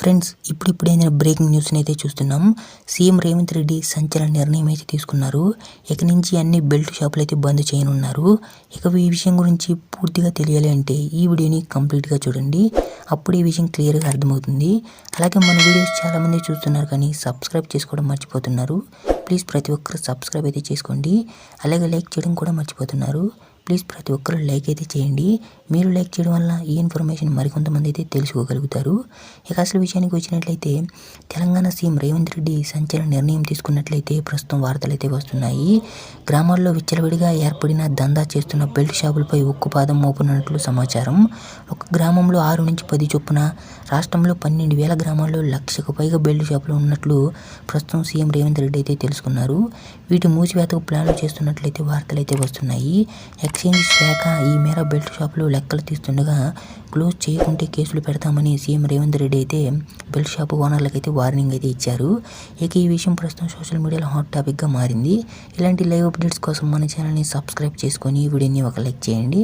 Friends ఇప్పుడు ఇప్పుడైన breaking న్యూస్ని అయితే చూస్తున్నాం. సీఎం రేవంత్ రెడ్డి సంచలన నిర్ణయం అయితే తీసుకున్నారు. ఇక నుంచి అన్ని బెల్ట్ షాపులు అయితే బంద్ చేయనున్నారు. ఇక ఈ విషయం గురించి పూర్తిగా తెలియాలి అంటే ఈ వీడియోని కంప్లీట్గా చూడండి. అప్పుడు ఈ విషయం క్లియర్గా అర్థమవుతుంది. అలాగే మన వీడియోస్ చాలామంది చూస్తున్నారు కానీ సబ్స్క్రైబ్ చేసుకోవడం మర్చిపోతున్నారు. ప్లీజ్ ప్రతి ఒక్కరు సబ్స్క్రైబ్ అయితే చేసుకోండి. అలాగే లైక్ చేయడం కూడా మర్చిపోతున్నారు. ప్లీజ్ ప్రతి ఒక్కరు లైక్ అయితే చేయండి. మీరు లైక్ చేయడం వల్ల ఈ ఇన్ఫర్మేషన్ మరికొంతమంది అయితే తెలుసుకోగలుగుతారు. ఇక అసలు విషయానికి వచ్చినట్లయితే తెలంగాణ సీఎం రేవంత్ రెడ్డి సంచలన నిర్ణయం తీసుకున్నట్లయితే ప్రస్తుతం వార్తలు అయితే వస్తున్నాయి. గ్రామాల్లో విచ్చలవిడిగా ఏర్పడిన దందా చేస్తున్న బెల్ట్ షాపులపై ఉక్కుపాదం మోపునట్లు సమాచారం. ఒక గ్రామంలో ఆరు నుంచి పది చొప్పున రాష్ట్రంలో పన్నెండు వేల గ్రామాల్లో లక్షకు పైగా బెల్ట్ షాపులు ఉన్నట్లు ప్రస్తుతం సీఎం రేవంత్ రెడ్డి అయితే తెలుసుకున్నారు. వీటి మూసివేతకు ప్లాన్లు చేస్తున్నట్లయితే వార్తలు అయితే వస్తున్నాయి. ఎక్స్చేంజ్ శాఖ ఈ మేర బెల్ట్ షాపులు లెక్కలు తీస్తుండగా క్లోజ్ చేయకుంటే కేసులు పెడతామని సీఎం రేవంత్ రెడ్డి అయితే బెల్ట్ షాపు ఓనర్లకు అయితే వార్నింగ్ అయితే ఇచ్చారు. ఇక ఈ విషయం ప్రస్తుతం సోషల్ మీడియాలో హాట్ టాపిక్గా మారింది. ఇలాంటి లైవ్ అప్డేట్స్ కోసం మన ఛానల్ని సబ్స్క్రైబ్ చేసుకొని ఈ వీడియోని ఒక లైక్ చేయండి.